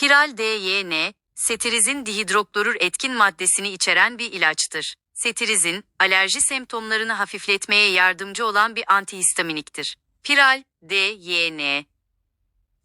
Piral DYN, setirizin dihidroklorür etkin maddesini içeren bir ilaçtır. Setirizin, alerji semptomlarını hafifletmeye yardımcı olan bir antihistaminiktir. Piral DYN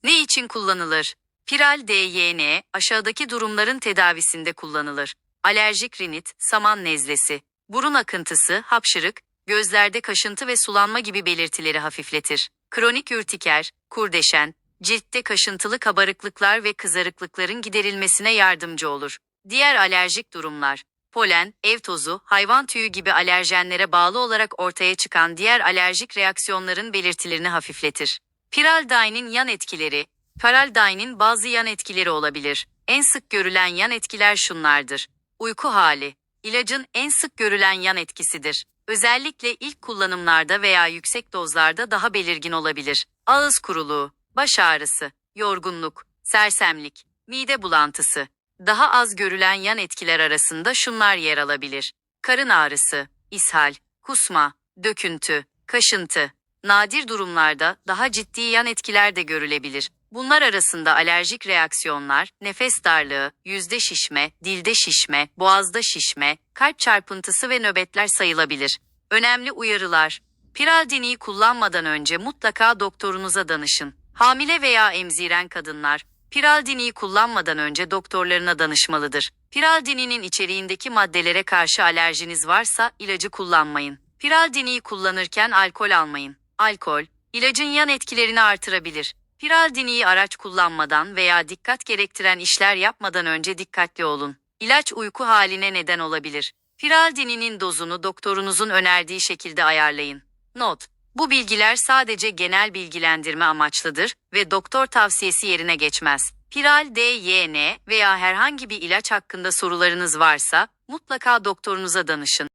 Ne için kullanılır? Piral DYN, aşağıdaki durumların tedavisinde kullanılır. Alerjik rinit, saman nezlesi, burun akıntısı, hapşırık, gözlerde kaşıntı ve sulanma gibi belirtileri hafifletir. Kronik ürtiker, kurdeşen, ciltte kaşıntılı kabarıklıklar ve kızarıklıkların giderilmesine yardımcı olur. Diğer alerjik durumlar, polen, ev tozu, hayvan tüyü gibi alerjenlere bağlı olarak ortaya çıkan diğer alerjik reaksiyonların belirtilerini hafifletir. Piraldine'in yan etkileri, Piraldine'in bazı yan etkileri olabilir. En sık görülen yan etkiler şunlardır. Uyku hali, ilacın en sık görülen yan etkisidir. Özellikle ilk kullanımlarda veya yüksek dozlarda daha belirgin olabilir. Ağız kuruluğu, baş ağrısı, yorgunluk, sersemlik, mide bulantısı. Daha az görülen yan etkiler arasında şunlar yer alabilir. Karın ağrısı, ishal, kusma, döküntü, kaşıntı. Nadir durumlarda daha ciddi yan etkiler de görülebilir. Bunlar arasında alerjik reaksiyonlar, nefes darlığı, yüzde şişme, dilde şişme, boğazda şişme, kalp çarpıntısı ve nöbetler sayılabilir. Önemli uyarılar. Piraldini'yi kullanmadan önce mutlaka doktorunuza danışın. Hamile veya emziren kadınlar, Piraldini'yi kullanmadan önce doktorlarına danışmalıdır. Piraldini'nin içeriğindeki maddelere karşı alerjiniz varsa ilacı kullanmayın. Piraldini'yi kullanırken alkol almayın. Alkol, ilacın yan etkilerini artırabilir. Piraldini'yi araç kullanmadan veya dikkat gerektiren işler yapmadan önce dikkatli olun. İlaç uyku haline neden olabilir. Piraldini'nin dozunu doktorunuzun önerdiği şekilde ayarlayın. Not: Bu bilgiler sadece genel bilgilendirme amaçlıdır ve doktor tavsiyesi yerine geçmez. Piral DYN veya herhangi bir ilaç hakkında sorularınız varsa mutlaka doktorunuza danışın.